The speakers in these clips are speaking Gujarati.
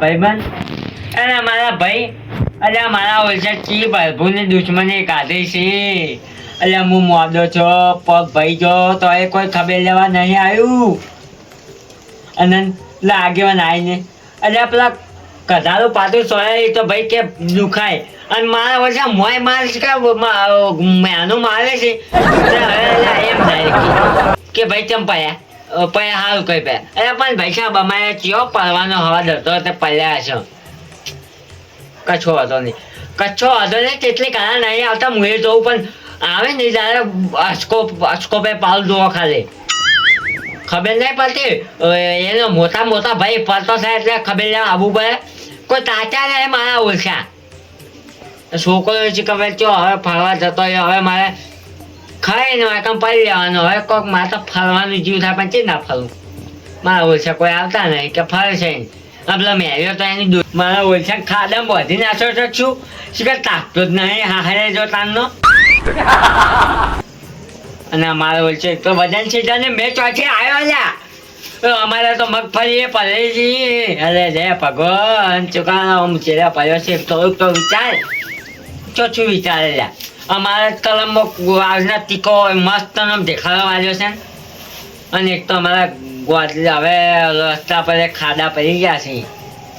ભાઈબંધ? અને મારા ભાઈ અલ્યા મારા ઓછા ચી ભરભૂની દુશ્મની કાઢે છે. અલ્યા હું મોદો છો, પગ ભાઈ છો તો એ કોઈ ખબર લેવા નહીં આવ્યું. અને પેલા આગેવાન આવીને અલ્યા પેલા કધારો પાતું સોયા તો ભાઈ કે દુખાય. અને મારા વર્ષે મોય મારે છે કે મેનું મારે છે. એમ થાય કે- ભાઈ ચમ પયા હારું કઈ પયા અરે, પણ ભાઈ સાહેબ, અમારે ચિયો પડવાનો હવા ડરતો તે પડ્યા છો કચ્છો હતો નહીં. કચ્છો હતો ને કેટલી કાળા નહીં આવતા મુએ જોઉં, પણ આવે નહીં ત્યારે અસકો અસકોપે પાલ જોવો ખાલી. ખબર નહીં પડતી? એનો મોટા મોટા ભાઈ પડતો થાય એટલે ખબર લેવા આવવું પડે. કોઈ તાચા નહીં મારા ઓછા છોકરો ખબર કયો, હવે ફરવા જતો હવે મારે ખાઈને વાંકમ પડી લેવાનો. હવે કોઈક મારે તો ફરવાનું જીવ થાય પણ ચી ના ફરવું મારા ઓછા કોઈ આવતા નહીં કે ફરે છે નહીં. મેર્યો તો એની મારા ઓછા ખાડા બધી નાખો તો છું. શું કે તાકતો જ નહીં હારે જો તાનનો. અને અમારા ઓછે એક તો વજન છે ને મેં ચોથી આવ્યો લ્યા. અમારે તો મગફળી એ પલેજી અરે રે ભગવાન ચુકાના ચેડા પડ્યો છે થોડુંક તો વિચાર. ચોથું વિચારે લ્યા. અમારે કલમમાં આજના તીકો મસ્ત દેખાડવા વાળ્યો છે. અને એક તો અમારા ગોદલી હવે રસ્તા પર ખાડા પડી ગયા છે.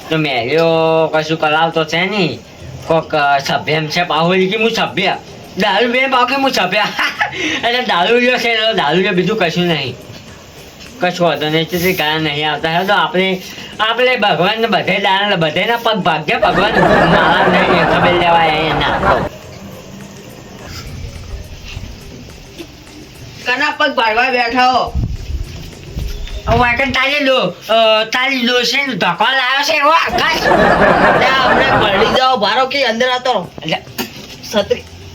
તો મેલ્યો કશું કરાવતો છે નહીં. કોક સભ્ય એમ છે બાહુલી કે હું સભ્ય? દારૂ બે પાકે હું સભ્ય? એટલે દારૂ લ્યો છે, એટલે દારૂ લ્યો બીજું કશું નહીં. કશું હોતો નહીં કારણ નહીં આવતા. હતા તો આપણે આપણે ભગવાનને બધે દાણા બધેના પગ ભાગ્ય ભગવાન મારા નહીં. ખબર લેવાય એના કના પગ ભાડવા બેઠા હો. તારી લો તારી ડોશે ધક્કો લાવ્યો છે એવો આકાશ. ત્યાં આપણે જાઓ ભારો કે અંદર હતો. રહો.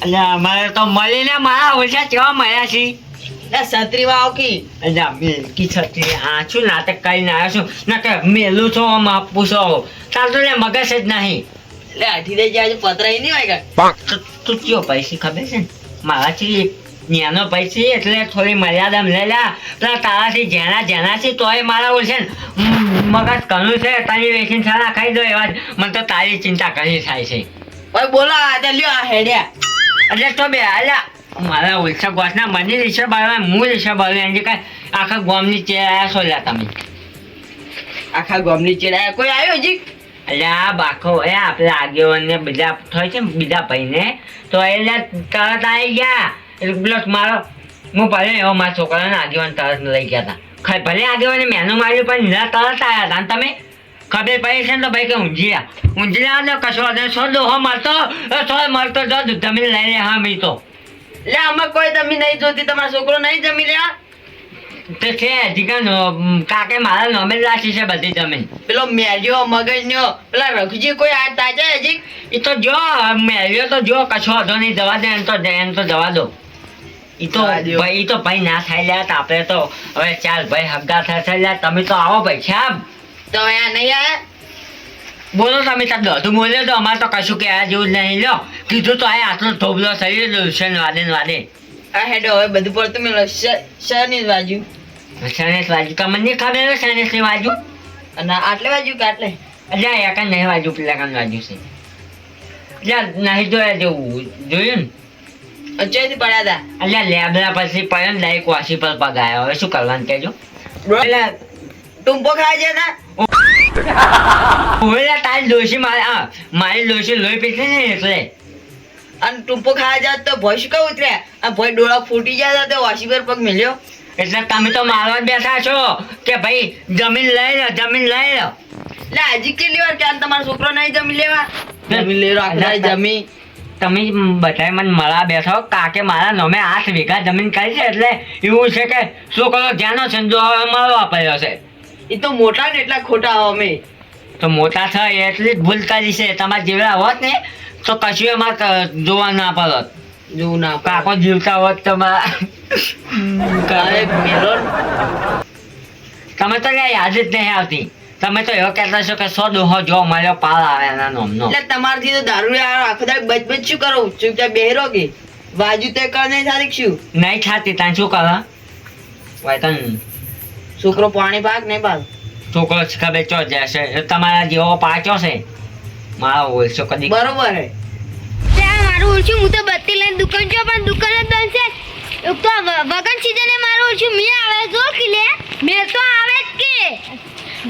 એટલે અમારે તો મળીને મારા ઓછા કેવા મળ્યા છે? છત્રી વાવ કી? એટલે મિલકી છત્રી આ છું નાટક કરીને આવ્યો છું? ના કે મેલું છો આમ આપું છો. તાર તો મગજ જ નહીં. એટલે આઠી દઈ જાય પતરાઈ નહીં હોય. તું કયો પૈસી ખબર છે ને? મારાથી ન્યાનો પૈસી એટલે થોડી મર્યાદામાં લઈ લે. પેલા તારાથી જેના જેનાથી છે તોય મારા ઓછે ને. મગજ ઘણું છે તારી વેચીને સારા ખાઈ દો એવા મને તો તારી ચિંતા ઘણી થાય છે. ઓય બોલો આ તે લ્યો આ હેડ્યા એટલે તો બે આલ્યા મારા ઓછા ગોસના મને રીક્ષા બાળવા હું રીક્ષા બાળવા એની કાંઈ આખા ગોમની ચેરાયા સોલ્યા તમે. આખા ગોમની ચેરાયા કોઈ આવ્યો હજી? અલ્યા બાકો એ આપણે આગેવાનને બીજા થાય છે બીજા ભાઈને. તો એટલે તરત આવી ગયા. એટલે પેલો મારો હું ભલે એવો મારા છોકરાને આગેવાન તરત લઈ ગયા હતા ભલે આગેવાને મહેનો માર્યું પણ નિરા તરત આવ્યા હતા અને તમે ખબર પડી છે ને તો ભાઈ કે ઊંઝિયા ઊંઝિયા એટલે કશો. સો દોહો મારતો એ સો મારતો જો તમે લઈ લે હા મી તો. એટલે આમાં કોઈ તમે નહીં જોતી. તમારો છોકરો નહીં જમી રહ્યા? તે છે હજી કાકે મારા નોમે રાખી છે બધી જમીન. પેલો મેર્યો મગજનો. પેલા રઘુજી કોઈ આ તાજા હજી? એ તો જો મેલ્યો તો જો કશો વાંધો નહીં. જવા દે એમ તો એમ તો જવા દો. ઈ તો ભાઈ ઈ તો ભાઈ ના થાય લ્યા આપણે તો હવે ચાલ ભાઈ હગા થાય થાય લ્યા તમે તો આવો ભાઈ સાહેબ તો આ નહીં આ બોલો તમે તાર દોઢું બોલ્યો તો અમારે તો કશું કે આ જેવું નહીં લ્યો કીધું તો આ આટલો ધોબલો શરીર છે વાદે વાદે. આ હેડો હવે બધું પડતું મેં શરની જ બાજુ સનેસ બાજુ તમને નહીં ખબર વાજુ બાજુ અને આટલે બાજુ કે આટલે? એટલે એક નહીં બાજુ પેલા કાન બાજુ છે. એટલે નહીં જોયા જેવું જોયું ને? અચેથી પડ્યા હતા એટલે લેબડા પછી પડ્યો લાઈક વાસી પર પગાયો. હવે શું કરવાનું કેજો એટલે ટૂંપો ખાવા જાય ઓલા તારી ડોશી મારી મારી ડોશી લોહી પીતી ને એટલે. અને ટુંપો ખાવા જાત તો ભય શું કહું ઉતર્યા અને ભોય ડોળા ફૂટી જાય તો વાસી પર પગ મિલ્યો. એટલે તમે તો મારવા બેઠા છો કે ભાઈ જમીન લઈ લો જમીન લઈ લો. એટલે હજી કેટલી વાર ક્યાં તમારો છોકરો નહીં જમીન લેવા? જમીન લેવા આખા જમી તમે બધા મને મળવા બેસો કાકે મારા નમે આઠ વીઘા જમીન કરી છે એટલે એવું છે કે છોકરો જ્યાંનો સંજો હવે મળવા પડ્યો છે. એ તો મોટા ને એટલા ખોટા અમે. તો મોટા થાય એટલી જ ભૂલ કરી છે તમારા જીવડા હોત ને તો કશું એમાં જોવા ના પડત. જોવું ના કાકો જીવતા હોત તમારા તમે તો યાદ જ નહીં આવતી. તમે તો એવો કહેતા છો કે સો દોહો જો મળ્યો પાલ આવે એના નોમનો. એટલે તમારથી તો દારૂ યાર આખો દાડો બચ બચ શું કરો? ચૂપચાપ બેહરો કે? બાજુ તે કર નહીં થારી શું? નહીં ખાતી ત્યાં શું કરે? વાયતન છોકરો પાણી પાક નહીં પાક? છોકરો છકા બેચો જશે તમારા જેવો પાછો છે? મારા ઓળશો કદી. બરોબર હે. ત્યાં મારું ઓળખ્યું હું તો બત્તી લઈને દુકાન જો પણ દુકાન જ બંધ છે. એક તો વગન સીઝને મારું ઓળખ્યું મેં આવે જો કે લે મેં તો આવે જ કે.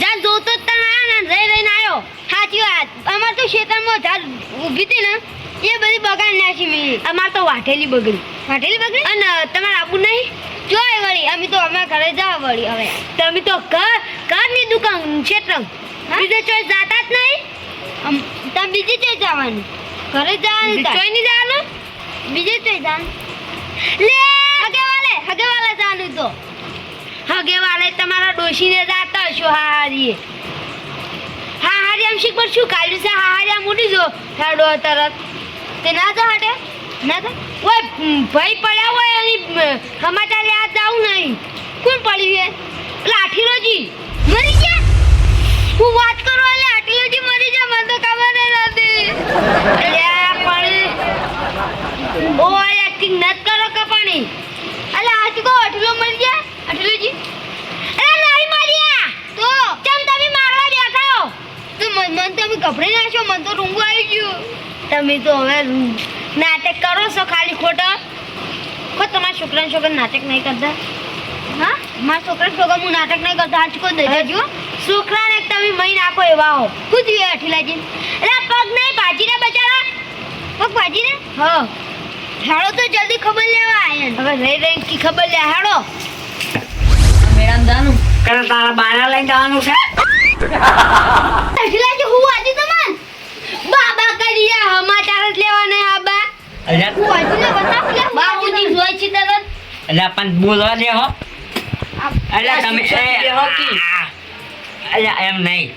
જા જોતો જ તને રહી રહીને આવ્યો સાચી વાત. અમાર તો ખેતરમાં ઝાડ ઊભી હતી ને એ બધી બગાડી નાખી મેં અમાર તો વાઢેલી બગડી. વાઢેલી બગડી? અને તમારે આબુ નહીં? જોય વળી અમે તો અમારા ઘરે જાવ વળી હવે. તમે તો ઘર ઘરની દુકાન ક્ષેત્ર બીજે ચોઈ જાતા જ નહીં? તમે બીજી ચોઈ જવાનું. ઘરે જવાનું ચોઈ નહીં જવાનું? બીજે ચોઈ જવાનું. લે હગે વાલે હગે વાલે જવાનું તો. હગે વાલે તમારા ડોશીને જાતા હશો હા હારી આમ શીખ પર શું કાઢ્યું છે? હા હારી આમ ઉડી જો, હેડો તરત. તે ના જા હટે? ના જા? ઓય ભાઈ પડ્યા હોય એની સમાચાર લેવા જાવું નહીં. કોણ પડ્યું હે લાઠીરોજી મરી ગયા? હું વાત કરો એટલે આટલીજી મરી જાય મને તો ખબર નથી. અલ્યા પડી ઓ એક્ટિંગ નથી કરો કપાણી અલ્યા, આજ કો આટલો મરી જા અરે નહીં મર્યા! તો? ચમ તમે મારવા બેઠા હો તો મન તમે ગભરાઈ મન તો રૂંગું આવી ગયું. તમે તો હવે નાટક કરો છો ખાલી ખોટા કો તમારા છોકરા છોકરા નાટક નહીં કરતા. હા? મારા છોકરા છોકરા હું નાટક નહીં કરતા આજ કોઈ દઈ દેજો છોકરાને તમે મહી નાખો એવા હો. શું અઠીલાજી એટલે પગ નહીં ભાજીને બચારા પગ ભાજીને? હા. હેડો તો જલ્દી ખબર લેવા આયા હવે રહી રહી કી ખબર લે હેડો મેડમ જાનું કરે તારા બાના લઈને જવાનું છે? અઠીલાજી હું આજે તમને બાબા કરી જ લેવા નહીં આબા અલ્યા. હું આજે બતાવ લે બાબુજી જોઈ છે તરત. અલ્યા પણ બોલવા દે હો. અલ્યા તમે જે અલ્યા એમ નહીં.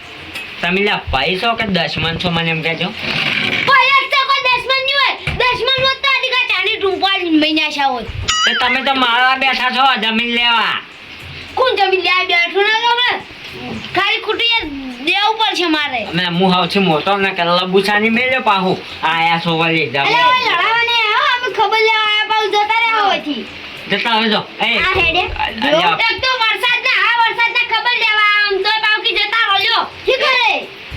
તમે લ્યા પૈસો કે દશમન છો મને એમ કહેજો. પહેલા તો કોઈ દશમન તો મારવા બેઠા છો જમીન લેવા. કોણ જમી લે? બેઠું ના તમે ખાલી કુટી દેવ પર છે મારે. અમે હું છે મોટો ને કે લબુસાની મેલે પાહુ. આયા સો વાલી જા લડાવાને આવો અમે ખબર લેવા આયા પાઉ જતા રહ્યા હોયથી જતા હવે જો એ આ હેડે. એક તો વરસાદ ના આ વરસાદ ના ખબર લેવા આમ તો પાઉકી જતા રહ્યો ઠીક કરે?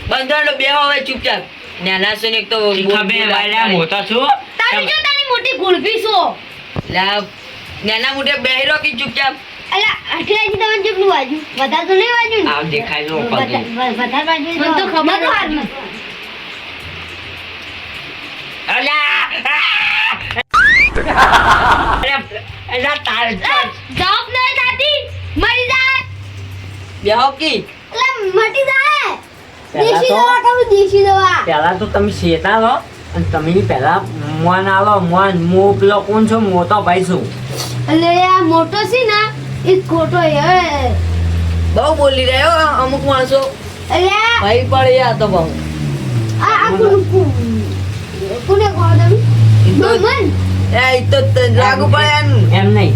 બંધવાનો બે હવે ચૂપચાપ. નાના સુને તો ખબર વાલ્યા મોટા છો. તારી જો તારી મોટી ગુળભી છો. લા નાના મોટે બેહરો રહો કે ચૂપચાપ? અલા અઠરાજી તમને જેટલું વાજ્યું? વધારે તો નહીં દેખાય વધારે મને ખબર હાથમાં. તમે શેતા લો અને તમે પેલા મોન આવો મોન હું પેલો કોણ છો? મોટો ભાઈ છું. એટલે આ મોટો છે ને એ ખોટો હે. બહુ બોલી રહ્યો અમુક માણસો. ભાઈ પડે યા તો બહુ. આ કોણ કોને કહો મન. એ તો લાગુ પડે એમ. નહીં.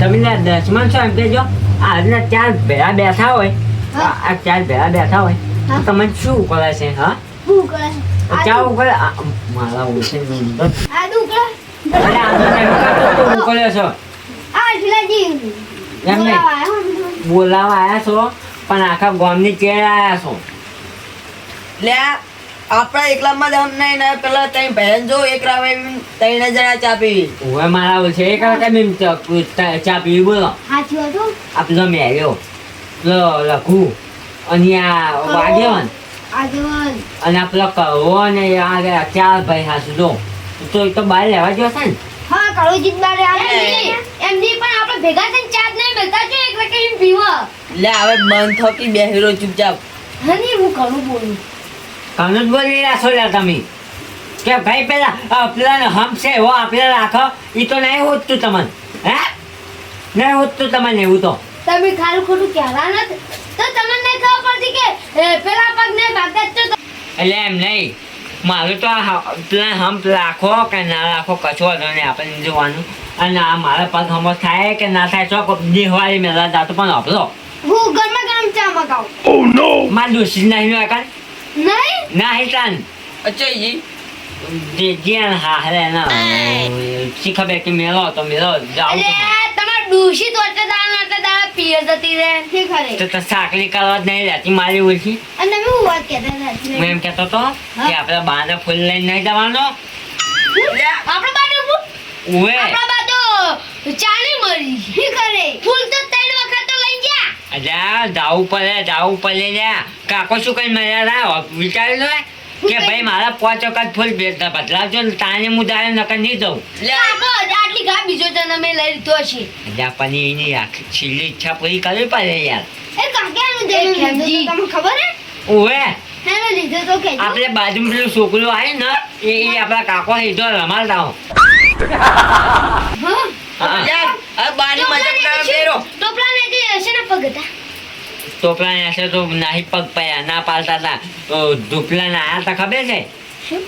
તમે દસમન છો એમ કહેજો. આ આજના ચાર ભેળા બેઠા હોય. આ ચાર ભેળા બેઠા હોય. હા. તમે શું કરે છે હા? શું ચા ઉકળે? મારા નંબર આ આ છો. આ એમ નહીં. બોલાવા આયા છો? પણ આખા ગામની ચેડ આયા છો. લે આપણે એકલામાં જ હમ નહીં ને પેલા તઈ બહેન જો એક રાવે ત્રણ જણા ચા પીવી. હવે મારા છે એક વખત મેં ચા- પીવી બોલો. સાચું હતું આ પેલો મેર્યો. પેલો લખુ. અને આ વાગ્યવન અને આ પેલો કહો અને આ ચાર ભાઈ હાસુ જો. તો એ તો બહાર લેવા જશે ને. હા કળોજીત બારે આવે એમની પણ આપણે ભેગા થઈને ચાર્જ નહીં મળતા. જો એક વખત એમ પીવા. લે હવે બંધ થકી બે હીરો ચૂપચાપ. હની હું ઘણું બોલું? કાનૂન જ બોલી રહ્યા છો તમે. કે ભાઈ પેલા આ પેલાને હમ છે હો આપણે રાખો. એ તો નહીં હોતું તમને. હે? નહીં હોતું તમને એવું તો. તમે ખાલી ખોટું કહેવા નથી. તો તમને નહીં ખબર પડતી કે પેલા પગ ને ભાગતા છો એટલે એમ નહીં. મારું તો પેલા હમ રાખો કે ના રાખો કશો ને આપણે જોવાનું. અને આ મારા પગ હમો થાય કે ના થાય છો દિવાળી મેળા જાતો પણ આપલો હું ગરમા ગરમ ચા મગાવું. મારે દોશી નહીં હોય કાન નહીં? ના હિતાન જે જ્યાં હા હરે ના શી કે મેળો તો મેળો જાઉં તો તમાર ડૂસી દાળ ને દાળ પીએ જતી રહે. તે ખરે તો તો સાકરી કરવા જ નહીં રહેતી મારી ઓળખી. અને તમે હું વાત કહેતા હતા? હું એમ કહેતો તો કે આપણે બાને ફૂલ લઈને નહીં જવાનો. લ્યા, આપણો બાટો ફૂલ ઉવે. બા તો ચાલી મરી. શું કરે? ફૂલ તો ત્રણ વખત તો લઈ ગયા. અજા જાવું પડે જાવું પડે લ્યા. કાકો શું કઈ મળ્યા રા વિચારી લો. કે ભાઈ મારા પાંચ વખત ફૂલ બદલાવજો ને તાને હું દાડે નકર નહીં જઉં. આટલી ઘા બીજો જન્મે લઈ લીધો છે. અલ્યા પણ એની આખી છેલ્લી ઈચ્છા પૂરી કરવી પડે યાર. એ તમને ખબર હે લીધો આપણે બાજુમાં પેલું છોકરું આવે ને એ આપડા આપણા કાકો સીધો રમાડતા હો હા. હા. લ્યા, હવે બારી મજા કરો ટોપલા ને જે હશે ને પગ હતા ટોપલા ને તો નાહી પગ પાયા ના પાલતા હતા તો ધૂપલા ના આયા તા ખબર છે?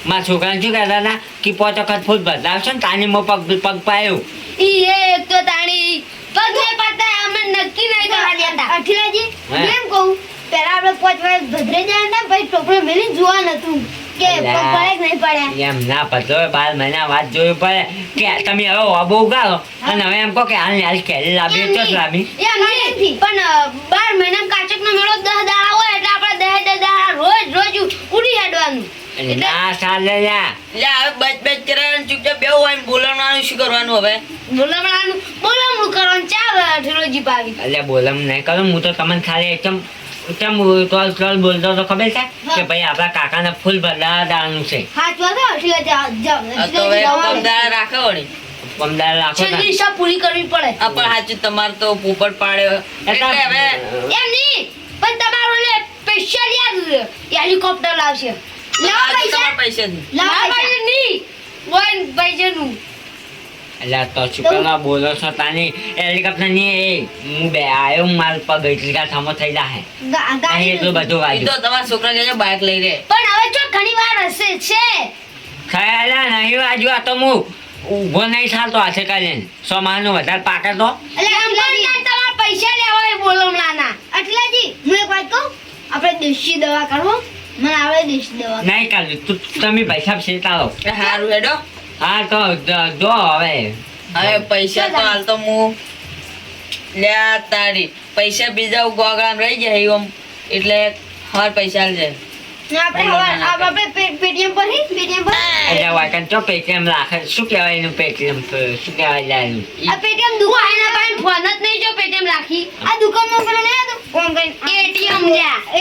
મારા છોકરાને શું કહેતા હતા કે પોચ વખત ફૂલ બદલાવશો ને તાની મો પગ પગ પાયો. ઈ એક તો તાણી પગ ને પાતા અમે નક્કી નહીં કરવા દેતા અઠીલાજી? એમ કહું? પહેલા આપણે પોચ વખત ભદ્રે જાય ને પછી ટોપલો મેલી જોવા નતું. કે પગ અલા. પડે કે નહીં પડે એમ ના પતો બાર મહિના વાત જોવી પડે કે તમે હવે ઓબો ઉગાડો. અને હવે એમ કહો કે હાલ ને હાલ કેરી લાવી તો જ લાવી એમ નહીં. પણ બાર મહિના કાચકનો મેળો દસ દાડા હોય એટલે આપણે દહે દસ દાડા રોજ રોજ ઉડી હેડવાનું. ના ચાલે લ્યા. લ્યા, હવે બચ બચ કરે ને ચૂપચાપ બેહવું હોય બોલવાનું શું કરવાનું હવે? બોલાવવાનું બોલાવણું કરવાનું. ચાલ અઠીલોજી પાવી એટલે બોલમ નહીં કરું હું તો તમને ખાલી એકદમ એકદમ ટોલ ટોલ બોલતો તો ખબર છે? કે ભાઈ આપણા કાકાને ફૂલ બદલાવાનું છે. રાખે પમદાર રાખો પૂરી કરવી પડે. આ પણ સાચું તમારે તો પોપટ પાડ્યો એટલે હવે એમ નહીં પણ તમારો લે સ્પેશિયલ યાદ હેલિકોપ્ટર લાવશે. લાવો પૈસા. તમારા પૈસા. નહીં. વન પૈસાનું એટલે તો શું પેલા બોલો છો તાની? હેલિકોપ્ટરની એ હું બે આવ્યો માર પગ એટલી ગાંઠામાં થઈ જાય અહીં એટલું બધું વાગ્યું. તો તમારા છોકરા કહેજો બાઇક લઈ રે. પણ હવે જો ઘણી વાર હશે છે. ખયાલા નહીં વાજુ આ તો હું ઊભો નહીં ચાલતો આશે કાલે સો માલનું વધારે પાકે તો. એટલે એમ પણ તમારે પૈસા લેવા હોય એટલે જી હું એક વાત કહું? આપણે દેશી દવા કરવો મને આવે દેશી દવા. નહીં કાલે તું તમે પૈસા સેતા લો સારું હારું હેડો. હા તો જો હવે. હવે પૈસા તો હાલ તો હું લ્યા તારી. પૈસા બીજા ગોગળામાં રહી જાય એમ એટલે હર પૈસા લે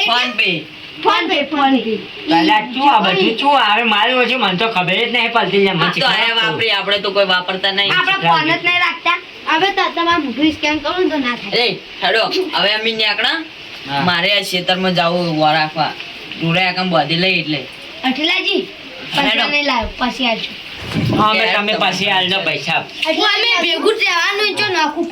PhonePe. PhonePe PhonePe. પેલા શું આ બધું શું આવે મારું ઓછું મને તો ખબર જ નહીં પડતી લે મને આ તો આયા શીખવાડો. વાપરી આપણે તો કોઈ વાપરતા નહીં. આપણે ફોન જ નહીં રાખતા. હવે તો તમારે મોઢું સ્કેન કરું તો ના થાય. રે હેડો. હવે અમે નીકળા મારે આ ખેતરમાં જવું ઊભા રાખવા. બધી લઈ એટલે. અઠલાજી પૈસા નહીં લાવ પછી આવજો હા, તમે પછી આવજો પૈસા. અમે ભેગું રહેવાનું જો નાખું